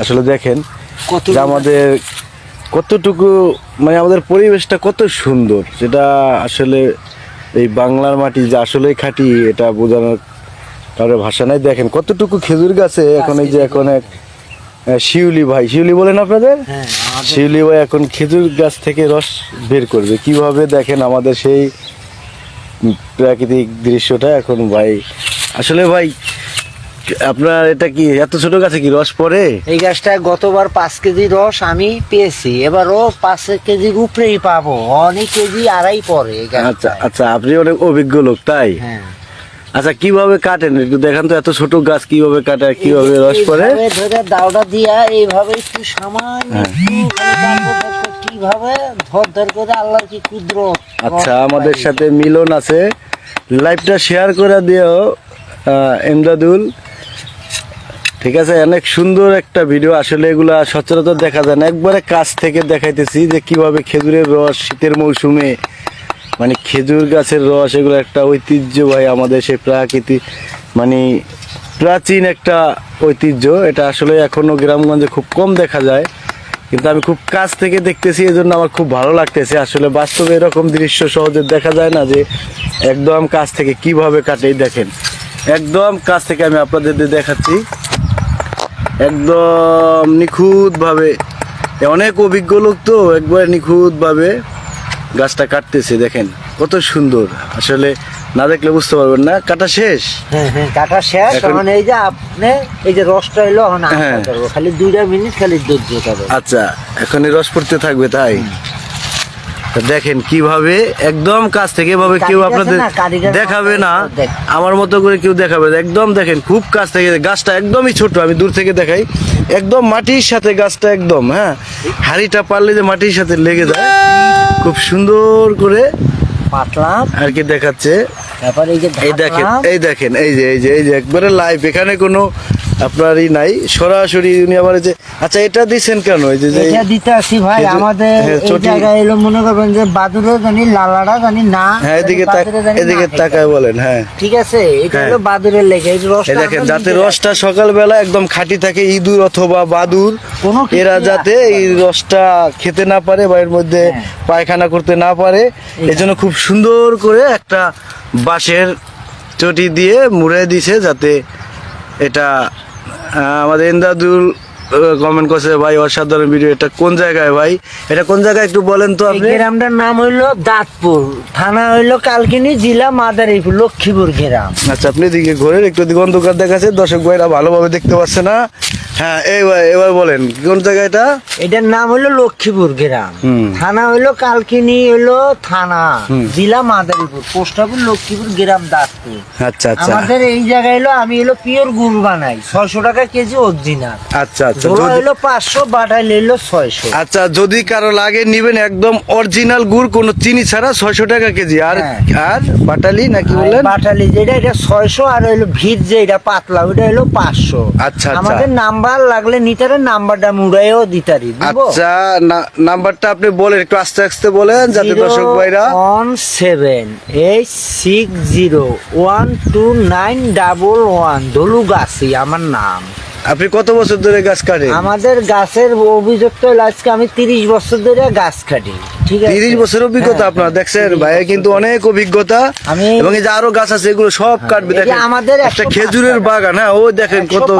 আসলে দেখেন যে আমাদের কতটুকু মানে আমাদের পরিবেশটা কত সুন্দর। যেটা আসলে এই বাংলার মাটি যে আসলেই খাঁটি এটা বোঝানোর কারোর ভাষা নাই। দেখেন কতটুকু খেজুর গাছে এখন এই যে এখন এক শিউলি ভাই। শিউলি বলেন আপনাদের? হ্যাঁ শিউলি ভাই এখন খেজুর গাছ থেকে রস বের করবে। কীভাবে দেখেন আমাদের সেই প্রাকৃতিক দৃশ্যটা এখন ভাই। আসলে ভাই আপনার এটা কি এত ছোট গাছে কি রস পড়ে? এই গাছটা গতবার পাঁচ কেজি রস আমি পেয়েছি। এবারও পাঁচ কেজির উপরেই পাবো। অনেক কেজি আড়াই পরে এই। আচ্ছা আচ্ছা আপনি অনেক অভিজ্ঞ লোক তাই? হ্যাঁ। আচ্ছা কীভাবে কাটেন? একটু দেখান তো এত ছোট গাছ কীভাবে কাটে কীভাবে রস পড়ে? এইভাবে ধরে দাওটা দিয়া এইভাবে একটু সামান্য হ্যাঁ। কীভাবে ধর ধর করে আল্লাহর কি ক্ষুদ্র আচ্ছা আমাদের সাথে মিলন আছে। লাইভটা শেয়ার করে দিও আহ, এমদাদুল। ঠিক আছে, অনেক সুন্দর একটা ভিডিও আসলে এগুলা সচরাচর দেখা যায় না। একবারে কাছ থেকে দেখাইতেছি যে কীভাবে খেজুরের রস শীতের মৌসুমে মানে খেজুর গাছের রস, এগুলো একটা ঐতিহ্য ভাই আমাদের সেই প্রাকৃতিক মানে প্রাচীন একটা ঐতিহ্য। এটা আসলে এখনও গ্রামগঞ্জে খুব কম দেখা যায়। কিন্তু আমি খুব কাছ থেকে দেখতেছি এই জন্য আমার খুব ভালো লাগতেছে। আসলে বাস্তবে এরকম দৃশ্য সহজে দেখা যায় না যে একদম কাছ থেকে কীভাবে কাটে দেখেন। একদম কাছ থেকে আমি আপনাদের দেখাচ্ছি। একদম নিখুঁতভাবে। অনেক অভিজ্ঞ লোক তো একবার নিখুঁতভাবে গাছটা কাটতেছে দেখেন। কত সুন্দর। আসলে না দেখলে বুঝতে পারবেন না। কাটা শেষ? হ্যাঁ হ্যাঁ কাটা শেষ। এখন- এই যে আপনি এই যে রসটা এলো এখন হ্যাঁ। খালি দুইটা মিনিট খালি ধরো। আচ্ছা এখন এই রস পড়তে থাকবে তাই? দেখেন কীভাবে একদম কাছ থেকে এভাবে কেউ আপনাদের দেখাবে না? আমার মতো করে কেউ দেখাবে। একদম দেখেন খুব কাছ থেকে গাছটা একদমই ছোট আমি দূর থেকে দেখাই। একদম মাটির সাথে গাছটা একদম হ্যাঁ? হাড়িটা পারলে যে মাটির সাথে লেগে যায়। খুব সুন্দর করে আর কি দেখাচ্ছে। এই দেখেন এই দেখেন এই যে এই যে এই যে একবারে লাইভ এখানে কোনো আপনারই নাই সরাসরি উনি আবার যে আচ্ছা এটা দিছেন কেন এই যে এটা দিতে আসি ভাই আমাদের হ্যাঁ, এই জায়গায় এলো মনে করবেন যে বাদুরে জানি লালাটা জানি না হ্যাঁ এদিকে এদিকে তাকায় বলেন হ্যাঁ ঠিক আছে এটা হ্যাঁ। হলো বাদুরের লেগে এই রসটা দেখেন যাতে রসটা সকালবেলা একদম খাঁটি থাকে ইঁদুর অথবা বাদুর এরা যাতে এই রসটা খেতে না পারে বা এর মধ্যে হ্যাঁ। পায়খানা করতে না পারে এই জন্য খুব সুন্দর করে একটা বাঁশের চটি দিয়ে মুড়ে দিছে যাতে এটা আমাদের ইন্দাদুল কমেন্ট করছে ভাই অসাধারণ ভিডিও এটা কোন জায়গায় ভাই? এটা কোন জায়গায় একটু বলেন তো আপনি? গ্রামটার নাম হইল দাঁতপুর। থানা হইল কালকিনি জেলা মাদারীপুর লক্ষ্মীপুর গ্রাম। আচ্ছা আপনি দিকে ঘোরেন একটু দিকে অন্ধকার দেখাচ্ছে দর্শক ভাইরা ভালোভাবে দেখতে পাচ্ছে না। হ্যাঁ এইবার এবার বলেন কোন জায়গায় এটা? এটার নাম হইল লক্ষ্মীপুর গ্রাম। থানা হইল কালকিনি হইল থানা। জেলা মাদারীপুর পোস্ট অফিস লক্ষ্মীপুর গ্রাম দাঁতপুর। আচ্ছা আচ্ছা। আমাদের এই জায়গায় হলো আমি হলো পিওর গুড় বানাই ছয়শো টাকা কেজি অরিজিনাল আচ্ছা আচ্ছা পাঁচশো বাটাইল হইল ছয়শো। আচ্ছা যদি কারও লাগে নিবেন একদম অরিজিনাল গুড় কোনো চিনি ছাড়া ছয়শো টাকা কেজি। আর হ্যাঁ। আর বাটালি নাকি বললেন? বাটালি যেটা এটা ছয়শো আর হইল ভিত যে এটা পাতলা ওইটা হইল পাঁচশো। আচ্ছা, আচ্ছা। আমাদের নাম্বার লাগলে নিতারের নাম্বারটা মুড়াইও দিতারি আচ্ছা নাম্বারটা আপনি বলেন একটু আস্তে আস্তে বলেন যাতে দর্শক ভাইরা one seven eight six zero one two nine double one Dhalugachhi আমার নাম। আপনি কত বছর ধরে গাছ কাটেন? আমাদের গাছের অভিযোগ তো আজকে আমি তিরিশ বছর ধরে গাছ কাটি ঠিক আছে? তিরিশ বছর অভিজ্ঞতা হ্যাঁ, আপনার দেখছেন? 30 ভাইয়া কিন্তু অনেক অভিজ্ঞতা। আমি- এবং এই যে আরও গাছ আছে এগুলো সব কাটবে এই দেখেন। আমাদের একটা খেজুরের বাগান হ্যাঁ ও দেখেন কত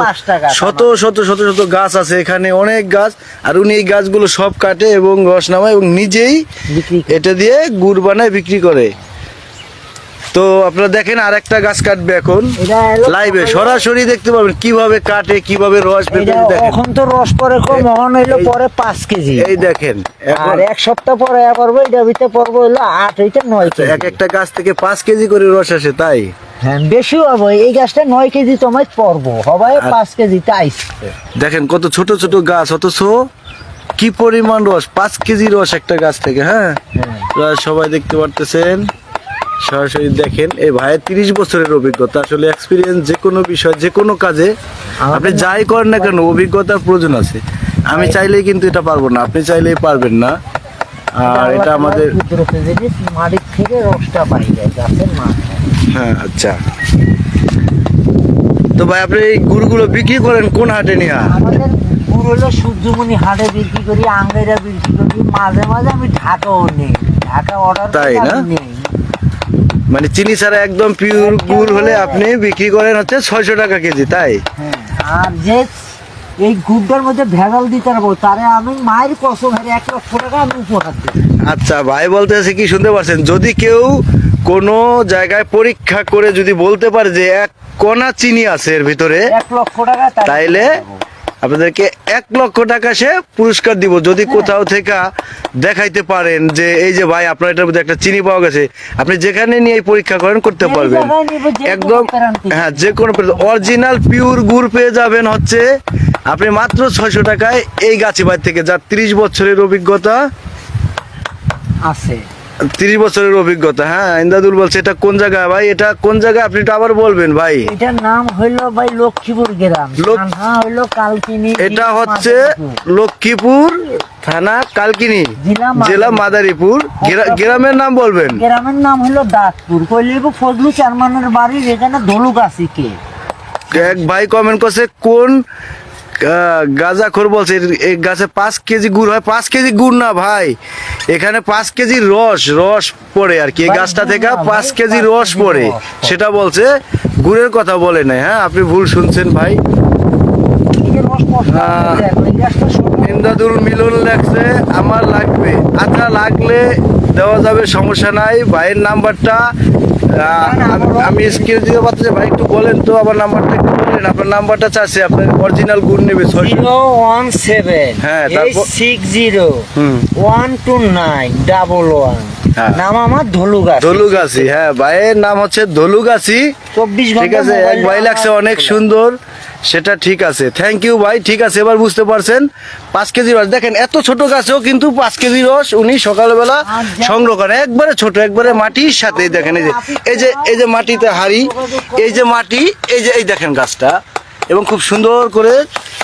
শত শত শত শত গাছ আছে এখানে অনেক গাছ। আর উনি এই গাছগুলো সব কাটে এবং রস নামায় এবং নিজেই এটা দিয়ে গুড় বানায় বিক্রি করে। তো আপনারা দেখেন আর একটা গাছ কাটবে এখন। লাইভে সরাসরি দেখতে পাবেন কীভাবে কাটে কীভাবে রস এখন তো রস পরে কম মহন হইল পরে পাঁচ কেজি। এই দেখেন আর এক সপ্তাহ পরে পড়ব এটা ভিতরে পড়ব হইল আট হইতে নয় কেজি এক একটা গাছ থেকে পাঁচ কেজি করে রস আসে তাই? হ্যাঁ বেশি হবে এই গাছটা নয় কেজি তোমার পড়ব হবে পাঁচ কেজি তাই। দেখেন কত ছোট ছোট গাছ অথচ কি পরিমাণ রস পাঁচ কেজি রস একটা গাছ থেকে হ্যাঁ? আপনারা সবাই দেখতে পারতেছেন। সরাসরি দেখেন। এই ভাইয়ের তিরিশ বছরের অভিজ্ঞতা। আসলে এক্সপিরিয়েন্স যে কোনো বিষয় যে কোনো কাজে আপনি যাই করেন না কেন অভিজ্ঞতার প্রয়োজন আছে। আমি চাইলেই কিন্তু এটা পারব না আপনি চাইলেই পারবেন না। আর এটা আমাদের জিনিস থেকে রসটা পাই যায় গাছের হ্যাঁ আচ্ছা। তো ভাই আপনি এই গুড়গুলো বিক্রি করেন কোন হাটে নিয়ে? আমাদের হলো সূর্যমণি হাটে বিক্রি করি আঙ্গাইরা বিক্রি করি মাঝে মাঝে আমি ঢাকাও নেই। ঢাকা অর্ডার তাই না? নেই। মানে চিনি ছাড়া একদম পিওর গুড় হলে আপনি বিক্রি করেন হচ্ছে ছয়শো টাকা কেজি তাই? হ্যাঁ, আর যে এই গুড়টার মধ্যে ভেজাল দিতে পারব তারে আমি মায়ের কসম হারে এক লক্ষ টাকা আমি উপহার দিই আচ্ছা ভাই বলতেছে কি শুনতে পারছেন? যদি কেউ কোনো জায়গায় পরীক্ষা করে যদি বলতে পারে যে এক কণা চিনি আছে এর ভিতরে এক লক্ষ টাকা তাইলে। আপনাদেরকে এক লক্ষ টাকা সে পুরস্কার দিব। যদি কোথাও থেকে দেখাইতে পারেন যে এই যে ভাই আপনার এটার মধ্যে একটা চিনি পাওয়া গেছে আপনি যেখানে নিয়ে পরীক্ষা করেন করতে পারবেন। একদম হ্যাঁ যে কোনো অরিজিনাল পিওর গুড় পেয়ে যাবেন হচ্ছে আপনি মাত্র ছয়শো টাকায় এই গাছিবাই থেকে যার তিরিশ বছরের অভিজ্ঞতা আছে। তিরিশ বছরের অভিজ্ঞতা হ্যাঁ ইন্দাদুল বলছে এটা কোন জায়গায় ভাই? এটা কোন জায়গায় আপনি একটু আবার বলবেন ভাই। এটার নাম হইল ভাই লক্ষ্মীপুর গ্রাম। থানা হইল কালকিনি এটা হচ্ছে। লক্ষ্মীপুর থানা কালকিনি জেলা মাদারীপুর। গ্রা- গ্রামের নাম বলবেন। গ্রামের নাম হলো দাঁতপুর। কৈলিবু ফজলু চেয়ারম্যানের বাড়ির এখানে ধলুকাশি কে? এক ভাই কমেন্ট করছে কোন গাঁজাখোর বলছে এই গাছে পাঁচ কেজি গুড় হয় পাঁচ কেজি গুড় না ভাই। এখানে পাঁচ কেজি রস রস পড়ে আর কি এই গাছটা থেকে পাঁচ কেজি রস পড়ে। সেটা বলছে গুড়ের কথা বলে নাই হ্যাঁ? আপনি ভুল শুনছেন ভাই। মিলন লাগছে আমার লাগবে। আচ্ছা লাগলে দেওয়া যাবে সমস্যা নাই। ভাইয়ের নাম্বারটা আমি- স্কিল দিতে পারতেছি ভাই একটু বলেন তো আমার নাম্বারটা একটু বলেন। আপনার নাম্বারটা চাচ্ছি আপনার অরিজিনাল গুণ নেবে জিরো ওয়ান সেভেন হ্যাঁ, তারপর- six zero one two nine double one. হ্যাঁ। নাম আমার ধলুগাছি ধলুগাছি হ্যাঁ ভাইয়ের নাম হচ্ছে ধলুগাছি চব্বিশ ঠিক আছে এক ভাই লাগছে অনেক সুন্দর সেটা ঠিক আছে। থ্যাংক ইউ ভাই ঠিক আছে এবার বুঝতে পারছেন পাঁচ কেজি রস। দেখেন এত ছোট গাছেও কিন্তু পাঁচ কেজি রস উনি সকালবেলা সংগ্রহ করেন। একবারে ছোট একবারে মাটির সাথে এই দেখেন এই যে এই যে এই যে মাটিতে হাড়ি এই যে মাটি এই যে এই দেখেন গাছটা। এবং খুব সুন্দর করে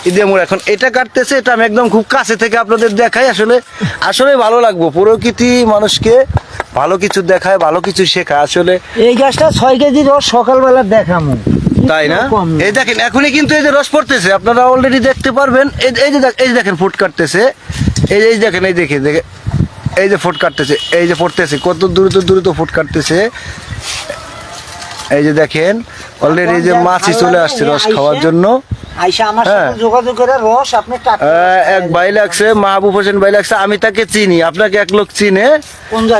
ঈদে মোড়। এখন এটা কাটতেছে এটা আমি একদম খুব কাছে থেকে আপনাদের দেখাই। আসলে আসলে ভালো লাগবো। প্রকৃতি মানুষকে ভালো কিছু দেখায় ভালো কিছু শেখায়। আসলে এই গাছটা ছয় কেজি রস সকালবেলা দেখামু। তাই না? এই দেখেন এখনই কিন্তু এই যে রস পড়তেছে আপনারা অলরেডি দেখতে পারবেন। এই যে দেখ- এই যে দেখেন ফুট কাটতেছে। এই যে এই দেখেন এই দেখে দেখে এই যে ফুট কাটতেছে এই যে পড়তেছে কত দ্রুত দ্রুত ফুট কাটতেছে। এই যে দেখেন অলরেডি এই যে মাছি চলে আসছে রস খাওয়ার জন্য। আইসা আমার হ্যাঁ। সাথে যোগাযোগ করে রস আপনি এক ভাই লাগছে মাহবুব হোসেন ভাই লাগছে আমি তাকে চিনি আপনাকে এক লোক চিনে।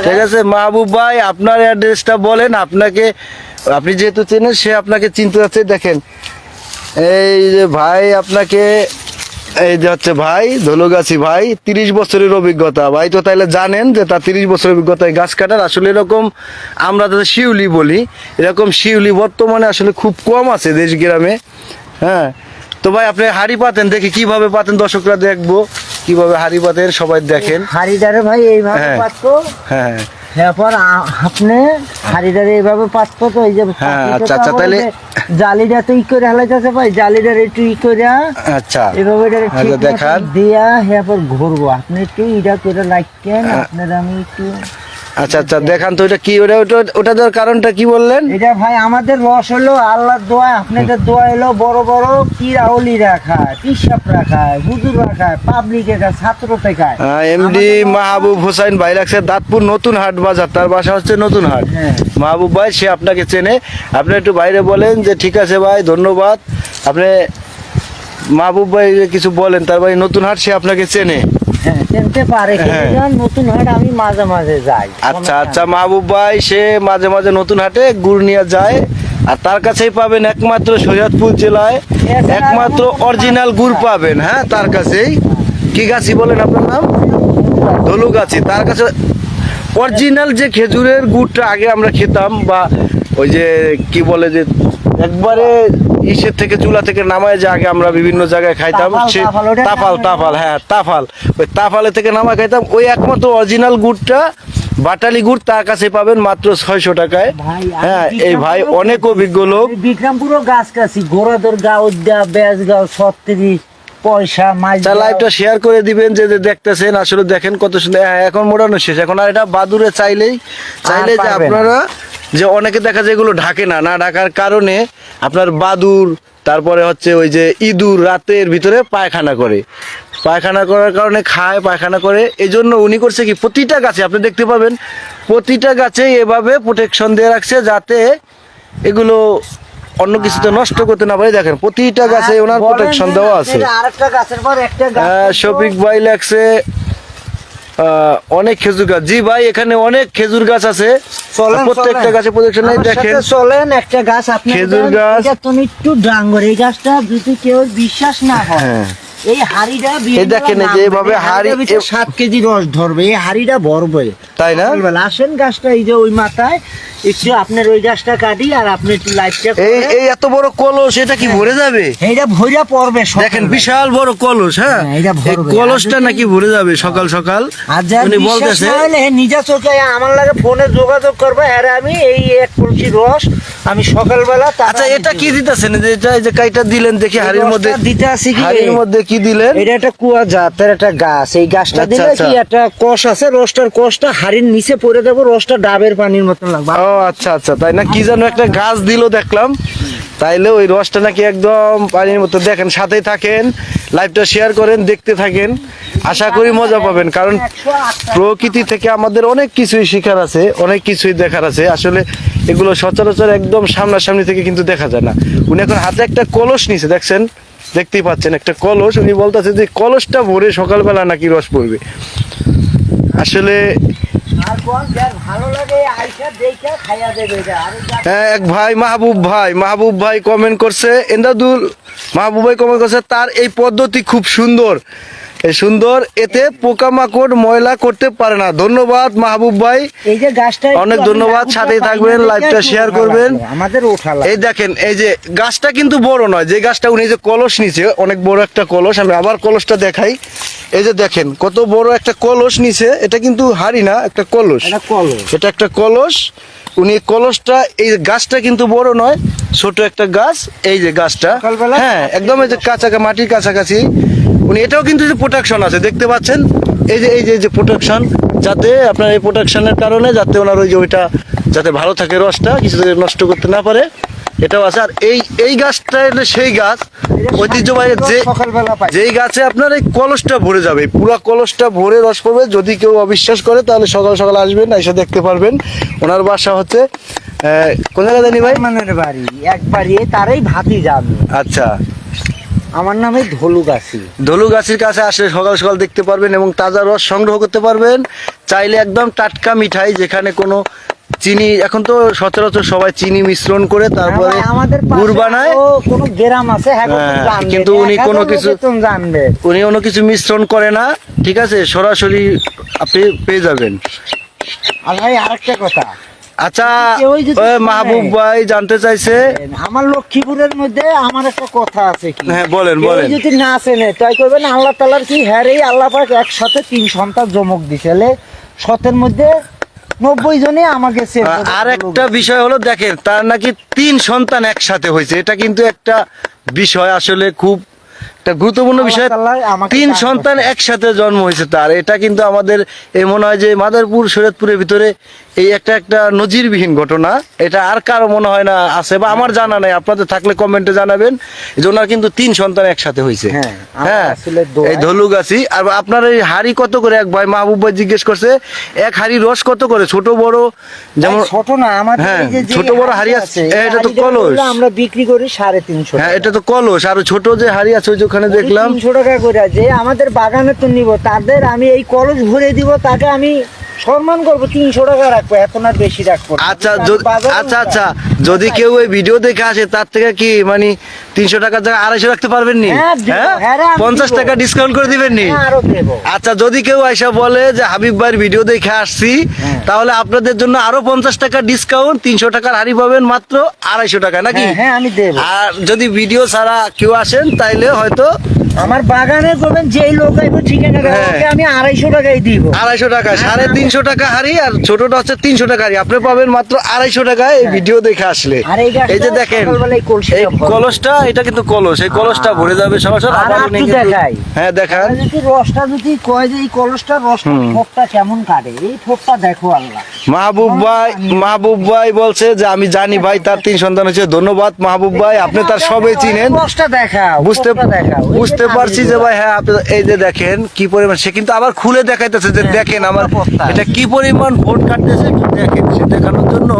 ঠিক আছে মাহবুব ভাই আপনার অ্যাড্রেসটা বলেন আপনাকে আপনি যেহেতু চেনেন সে আপনাকে চিনতে যাচ্ছে দেখেন। এই যে ভাই আপনাকে এই যে হচ্ছে ভাই ধলুগাছি ভাই তিরিশ বছরের অভিজ্ঞতা। ভাই তো তাইলে জানেন যে তার তিরিশ বছরের অভিজ্ঞতা গাছ কাটার আসলে এরকম আমরা তো শিউলি বলি। এরকম শিউলি বর্তমানে আসলে খুব কম আছে দেশ গ্রামে হ্যাঁ। তো ভাই আপনি হাড়ি পাতেন দেখি কীভাবে পাতেন দর্শকরা দেখব। কীভাবে হাড়ি পাতেন সবাই দেখেন। হাড়িদারে ভাই এইভাবে হ্যাঁ। পাততো হ্যাঁ এরপর আপনি হাড়িদারে এইভাবে পাততো তো এই যে হ্যাঁ, আচ্ছা, আচ্ছা, তাহলে- জালিটা তো ই করে হালাইতেছে ভাই জালিটার একটু ই করে আচ্ছা। এভাবে এটারে ঠিক দেখান। মতন দিয়া এরপর ঘুরবো। আপনি একটু ইটা করে রাখেন আপনার আমি একটু আচ্ছা আচ্ছা দেখান তো এটা কি ওটা ওটা ওটা দেওয়ার কারণটা কি বললেন? এটা ভাই আমাদের রস হলো আল্লাহর দোয়া আপনাদের দোয়া হলো বড় বড় কিরাউলি রাখায় পিসাব রাখায় হুজুর রাখায় পাবলিকে খায় ছাত্রতে খায় এমডি মাহবুব হোসাইন ভাই লাগছে দাঁতপুর নতুন হাট বাজার তার বাসা হচ্ছে নতুন হাট। হ্যাঁ। মাহবুব ভাই সে আপনাকে চেনে। আপনি একটু বাইরে বলেন যে ঠিক আছে ভাই ধন্যবাদ। আপনি মাহবুব ভাই কিছু বলেন তার ভাই নতুন হাট সে আপনাকে চেনে। চিনতে পারে হ্যাঁ। নতুন হাট আমি মাঝে মাঝে যাই। আচ্ছা আচ্ছা মাহবুব ভাই সে মাঝে মাঝে নতুন হাটে গুড় নিয়ে যায়। আর তার কাছেই পাবেন একমাত্র সৈয়দপুর জেলায় একমাত্র অরিজিনাল গুড় পাবেন হ্যাঁ তার কাছেই। কি গাছি বলেন আপনার নাম? ধলু গাছি তার কাছে অরিজিনাল যে খেজুরের গুড়টা আগে আমরা খেতাম বা ওই যে কি বলে যে একবারে ইসের থেকে চুলা থেকে নামায় যে আগে আমরা বিভিন্ন জায়গায় খাইতাম তাফাল, তাফাল, তাফাল হ্যাঁ তাফাল। ওই তাফালে থেকে নামায় খাইতাম ওই একমাত্র অরিজিনাল গুড়টা বাটালি গুড় তার কাছে পাবেন মাত্র ছয়শো টাকায়। হ্যাঁ এই ভাই অনেক অভিজ্ঞ লোক। বিক্রমপুরও গাছ কাছি গোড়াদর গাঁও দা গাও গাঁও ছত্রিশ পয়সা মাছ তা লাইভটা শেয়ার করে দিবেন যে যে দেখতেছেন আসলে দেখেন কত সুন্দর। হ্যাঁ, এখন মোড়ানো শেষ। এখন আর এটা বাদুরে চাইলেই চাইলে যে আপনারা যে অনেকে দেখা যায় এগুলো ঢাকে না। না ঢাকার কারণে আপনার বাদুর তারপরে হচ্ছে ওই যে ইঁদুর রাতের ভিতরে পায়খানা করে। পায়খানা করার কারণে খায় পায়খানা করে। এই জন্য উনি করছে কি? প্রতিটা গাছে আপনি দেখতে পাবেন প্রতিটা গাছে এভাবে প্রোটেকশন দিয়ে রাখছে যাতে এগুলো অন্য কিছুতে নষ্ট করতে না ভাই দেখেন প্রতিটা গাছে ওনার প্রোটেকশন দেওয়া আছে। শফিক ভাই লাগছে অনেক খেজুর গাছ। জি ভাই এখানে অনেক খেজুর গাছ আছে। প্রত্যেকটা গাছে প্রোটেকশন নাই দেখেন। চলেন একটা গাছ আপনি খেজুর গাছ। তুমি একটু ডাঙ্গর এই গাছটা যদি কেউ বিশ্বাস না হয় হ্যাঁ। এই হাড়িটা এই দেখেন, এই যে এভাবে হাঁড়ি- হাড়ি সাত কেজি রস ধরবে। এই হাড়িটা ভরবে তাই না? আসেন গাছটা এই যে ওই মাথায়। একটু আপনার ওই গাছটা কাটি আর আপনি একটু লাইটটা এই এই এত বড় কলস এটা কি ভরে যাবে? এইটা ভইরা পড়বে দেখেন বিশাল বড় কলস হ্যাঁ? হ্যাঁ, ভরবে। কলসটা নাকি ভরে যাবে সকাল সকাল? উনি বলতেছে নিজা চোখে আমার লাগে ফোনে যোগাযোগ করবে আর আমি এই এক কলসি রস আমি সকালবেলা আচ্ছা এটা। কি দিতেছেন? যে এটা এই যে কাইটা দিলেন দেখি হাড়ির মধ্যে দিতে আছে কি? হাড়ির মধ্যে কি দিলেন? এটা একটা কুয়া জাতের একটা গাছ। এই গাছটা আচ্ছা, দিলে আচ্ছা। কি একটা কষ আছে রসটার কষটা হাড়ির নিচে পড়ে দেবো রসটা ডাবের পানির মতন লাগবে। ও আচ্ছা আচ্ছা। তাই না? কি যেন একটা গাছ দিল দেখলাম। তাইলে ওই রসটা নাকি একদম পানির মতো। দেখেন সাথেই থাকেন লাইভটা শেয়ার করেন দেখতে থাকেন। আশা করি মজা পাবেন কারণ প্রকৃতি থেকে আমাদের অনেক কিছুই শেখার আছে অনেক কিছুই দেখার আছে। আসলে এগুলো সচরাচর একদম সামনাসামনি থেকে কিন্তু দেখা যায় না। উনি এখন হাতে একটা কলস নিছে দেখছেন? দেখতেই পাচ্ছেন, একটা কলস। উনি বলতেছে যে, কলসটা ভরে সকালবেলা নাকি রস পড়বে। আসলে হ্যাঁ এক ভাই, মাহবুব ভাই মাহবুব ভাই কমেন্ট করছে। এন্দাদুল, মাহবুব ভাই কমেন্ট করছে, তার এই পদ্ধতি খুব সুন্দর। সুন্দর এতে পোকামাকড় ময়লা করতে পারে না। ধন্যবাদ মাহবুব ভাই। এই যে গাছটা অনেক ধন্যবাদ, সাথে সাথেই থাকবেন, লাইভটা শেয়ার করবেন। আমাদের ওঠা এই দেখেন এই যে গাছটা কিন্তু বড় নয় যে গাছটা উনি যে কলস নিচে অনেক বড় একটা কলস আমি আবার কলসটা দেখাই। এই যে দেখেন কত বড় একটা কলস নিছে এটা কিন্তু হাড়ি না একটা কলস। এটা কলস। এটা একটা কলস। উনি কলসটা এই গাছটা কিন্তু বড় নয় ছোট একটা গাছ এই যে গাছটা। হ্যাঁ একদম এই যে কাছাকাছি মাটির কাছাকাছি। উনি এটাও কিন্তু যে প্রোটেকশন আছে দেখতে পাচ্ছেন? এই যে এই যে এই যে প্রোটেকশন যাতে আপনার এই প্রোটেকশনের কারণে যাতে ওনার ওই যে ওইটা যাতে ভালো থাকে রসটা কিছু নষ্ট করতে না পারে এটাও আছে। আর এই এই গাছটা সেই গাছ ঐতিহ্যবাহী যে সকালবেলা যেই গাছে আপনার এই কলসটা ভরে যাবে পুরো কলসটা ভরে রস পড়বে যদি কেউ অবিশ্বাস করে তাহলে সকাল সকাল আসবেন এসে দেখতে পারবেন। ওনার বাসা হচ্ছে কোন জানি ভাই? মানের বাড়ি একবারই তারই ভাতি যাবে আচ্ছা। আমার নামে ধলু গাছি। ধলু গাছের কাছে আসলে সকাল সকাল দেখতে পারবেন এবং তাজা রস সংগ্রহ করতে পারবেন। চাইলে একদম টাটকা মিঠাই যেখানে কোনো চিনি এখন তো সচরাচর সবাই চিনি মিশ্রণ করে তারপরে গুড় বানায়। কোনো গ্রাম আছে হ্যাঁ হ্যাঁ। কিন্তু উনি হ্যাঁ কোনো কিছু- জানবে। উনি কোনো কিছু মিশ্রণ করে না ঠিক আছে? সরাসরি আপনি পেয়ে যাবেন। আর ভাই আরেকটা কথা। আচ্ছা মাহবুব ভাই জানতে চাইছে। আমার লক্ষ্মীপুরের মধ্যে আমার একটা কথা আছে কি? হ্যাঁ, বলেন, বলেন। যদি না চেনে তাই করবেন আল্লাহ তালার কি হ্যাঁ আল্লাহ পাক একসাথে তিন সন্তান জমক দিছিলে সতের মধ্যে নব্বই জনে আমাকে আর একটা বিষয় হলো দেখেন তার নাকি তিন সন্তান একসাথে হয়েছে। এটা কিন্তু একটা বিষয় আসলে খুব একটা গুরুত্বপূর্ণ বিষয় তিন সন্তান একসাথে জন্ম হয়েছে তার। এটা কিন্তু আমাদের এই মনে হয় যে মাদারপুর শরীয়তপুরের ভিতরে এই একটা একটা নজিরবিহীন ঘটনা। এটা আর কারও মনে হয় না আছে বা আমার জানা নাই। আপনাদের থাকলে কমেন্টে জানাবেন যে ওনার কিন্তু তিন সন্তান একসাথে হয়েছে। হ্যাঁ, হ্যাঁ এই ধলুগাছি আর আপনার এই হাড়ি কত করে? এক ভাই মাহবুব ভাই জিজ্ঞেস করছে এক হাড়ি রস কত করে? ছোট বড়? যেমন ছোট না আমার হ্যাঁ, ছোট বড় হাড়ি আছে। এটা তো কলস। আমরা বিক্রি করি সাড়ে তিনশো হ্যাঁ এটা তো কলস। আর ছোট যে হাড়ি আছে ওই যে ওখানে দেখলাম। তিনশো টাকা করে যে আমাদের বাগানে তো নিব তাদের আমি এই কলস ভরে দিব তাকে আমি সম্মান করব তিনশো টাকা রাখব এখন আর বেশি রাখব আচ্ছা আচ্ছা আচ্ছা যদি কেউ এই ভিডিও দেখে আসে তার থেকে কি মানে তিনশো টাকার জায়গায় আড়াইশো রাখতে পারবেন নি? হ্যাঁ। হ্যাঁ? হ্যাঁ পঞ্চাশ টাকা ডিসকাউন্ট করে দিবেন নি? আচ্ছা যদি কেউ আইসা বলে যে হাবিব ভাইয়ের ভিডিও দেখে আসছি। তাহলে আপনাদের জন্য আরও পঞ্চাশ টাকা ডিসকাউন্ট তিনশো টাকার হাড়ি পাবেন মাত্র আড়াইশো টাকা নাকি? হ্যাঁ, আমি দেবো। আর যদি ভিডিও ছাড়া কেউ আসেন তাইলে হয়তো আমার বাগানে করবেন যেই লোক আইব ঠিকানা হ্যাঁ। আমি আড়াইশো দিব। আড়াইশো টাকা সাড়ে তিনশো টাকা হাড়ি আর ছোটটা হচ্ছে তিনশো টাকা হাড়ি। আপনি পাবেন মাত্র আড়াইশো টাকায় এই ভিডিও দেখে আসলে। এই যে দেখেন এই কলসিটা এটা কিন্তু কলস এই কলসটা ভরে যাবে সরাসরি দেখাই। হ্যাঁ দেখান। রসটা যদি কয় যে এই কলসটা হুম। ঠোকটা কেমন কাটে? এই ঠোকটা দেখো আল্লাহ। মাহবুব ভাই মাহবুব ভাই বলছে যে আমি জানি ভাই তার তিন সন্তান হচ্ছে ধন্যবাদ মাহবুব ভাই আপনি তার সবে চিনেন। রসটা দেখা বুঝতে বুঝতে পারছি যে ভাই হ্যাঁ আপনি এই যে দেখেন কি পরিমাণ সে কিন্তু আবার খুলে দেখাইতেছে যে হ্যাঁ, দেখেন আমার এটা কি পরিমাণ ভোট কাটতেছে দেখেন সে দেখানোর জন্য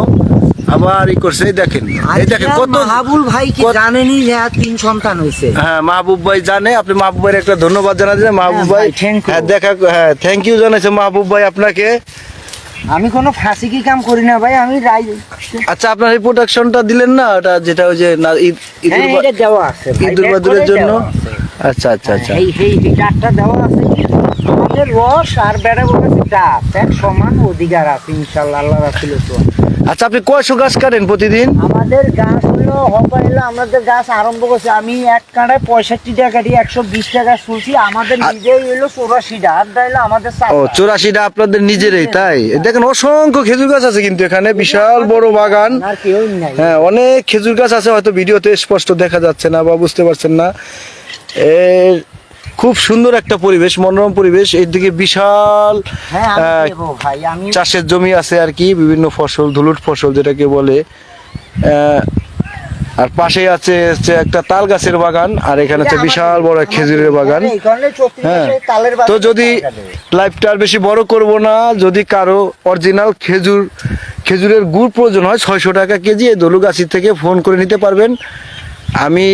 আবার ই করছে। দেখেন এই দেখেন কত মাহাবুল ভাই কি কত- জানেনি যে তিন সন্তান হয়েছে হ্যাঁ মাহবুব ভাই জানে আপনি মাহবুব ভাইয়ের একটা ধন্যবাদ জানা দিলেন মাহবুব হ্যাঁ ভাই হ্যাঁ দেখা হ্যাঁ থ্যাংক ইউ জানাইছে মাহবুব ভাই আপনাকে। আমি কোনো ফাঁসি কি কাম করি না ভাই আমি রাই আচ্ছা আপনার এই প্রোডাকশনটা দিলেন না? ওটা যেটা ওই যে না ঈদ ঈদুল হ্যাঁ দেওয়া আছে ঈদুল বাদুরের জন্য। আচ্ছা আচ্ছা আচ্ছা। এই এই এই চারটা দেওয়া আছে আমাদের রস আর বেড়া বলেছে ডাব এক সমান অধিকার আছে ইনশাল্লাহ আল্লাহ রাখছিল তো আচ্ছা আপনি কয়শো গাছ কাটেন প্রতিদিন? আমাদের গাছ হলো হবা হলো আমাদের গাছ আরম্ভ করছে। আমি এক কাঁড়ায় পঁয়ষট্টি টাকা দিয়ে একশো বিশ টাকা শুনছি আমাদের নিজেই হলো চৌরাশিটা। আর হলো আমাদের ও। চৌরাশিটা আপনাদের নিজেরই তাই? দেখেন অসংখ্য খেজুর গাছ আছে কিন্তু এখানে। বিশাল বড় বাগান। আর কেউ নাই। হ্যাঁ অনেক খেজুর গাছ আছে হয়তো ভিডিওতে স্পষ্ট দেখা যাচ্ছে না বা বুঝতে পারছেন না। খুব সুন্দর একটা পরিবেশ মনোরম পরিবেশ। এইদিকে বিশাল হ্যাঁ চাষের জমি আছে আর কি বিভিন্ন ফসল ধুলুট ফসল যেটাকে বলে। আর পাশেই আছে একটা তাল গাছের বাগান আর এখানে হচ্ছে বিশাল বড় খেজুরের বাগান। হ্যাঁ তো যদি লাইফটা আর বেশি বড় করব না যদি কারও অরিজিনাল খেজুর খেজুরের গুড় প্রয়োজন হয় ছয়শো টাকা কেজি এই দলুগাছি থেকে ফোন করে নিতে পারবেন। আমি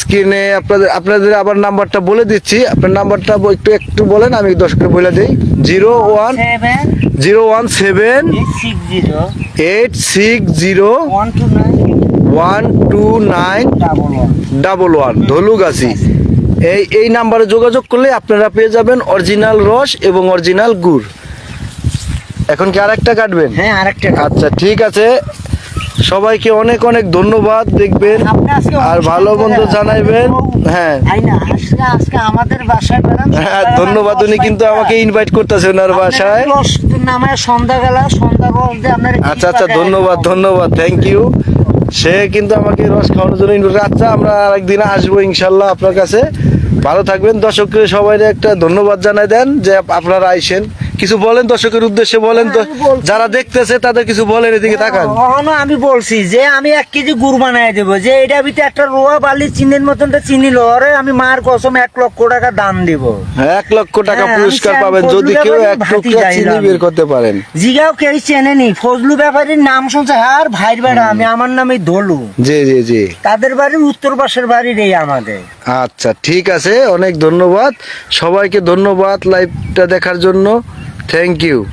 স্ক্রিনে আপনাদের আপনাদের আবার নাম্বারটা বলে দিচ্ছি। আপনার নাম্বারটা একটু একটু বলেন আমি দশ করে বলে দিই। Zero one zero one seven eight six zero one two nine double one. Dhalugachhi এই এই নাম্বারে যোগাযোগ করলে আপনারা পেয়ে যাবেন অরিজিনাল রস এবং অরিজিনাল গুড়। এখন কি আরেকটা কাটবেন? হ্যাঁ আরেকটা আচ্ছা ঠিক আছে। সবাইকে অনেক অনেক ধন্যবাদ দেখবেন। আর ভালো মন্দ জানাইবেন। হ্যাঁ। বাসায় হ্যাঁ ধন্যবাদ। উনি কিন্তু আমাকে ইনভাইট করতেছে ওনার বাসায়। আচ্ছা আচ্ছা ধন্যবাদ ধন্যবাদ থ্যাংক ইউ সে কিন্তু আমাকে রস খাওয়ানোর জন্য করে। আচ্ছা আমরা আরেকদিন আসব ইনশাল্লাহ আপনার কাছে। ভালো থাকবেন। দর্শককে সবাই একটা ধন্যবাদ জানাই দেন যে আপ- আপনারা আইসেন। কিছু বলেন দর্শকের উদ্দেশ্যে বলেন তো হ্যাঁ। যারা দেখতেছে তাদের কিছু বলেন এদিকে তাকান। কখনো আমি বলছি যে আমি এক কেজি গুড় বানাই দেবো যে এটা ভিতরে একটা রোয়া বালি চিনির মতনটা চিনি লরে আমি মার কসম এক লক্ষ টাকা দান দিব। এক লক্ষ টাকা হ্যাঁ, পুরস্কার পাবেন যদি কেউ এক টুকরা চিনি বের করতে পারেন। জিগাও কেউ চেনেনি ফজলু ব্যাপারীর নাম শুনছে আর ভাইর বেড়া আমি আমার নামে ধলু জি জি জি। তাদের বাড়ির উত্তর পাশের বাড়ির এই আমাদের। আচ্ছা ঠিক আছে অনেক ধন্যবাদ। সবাইকে ধন্যবাদ লাইভটা দেখার জন্য। Thank you.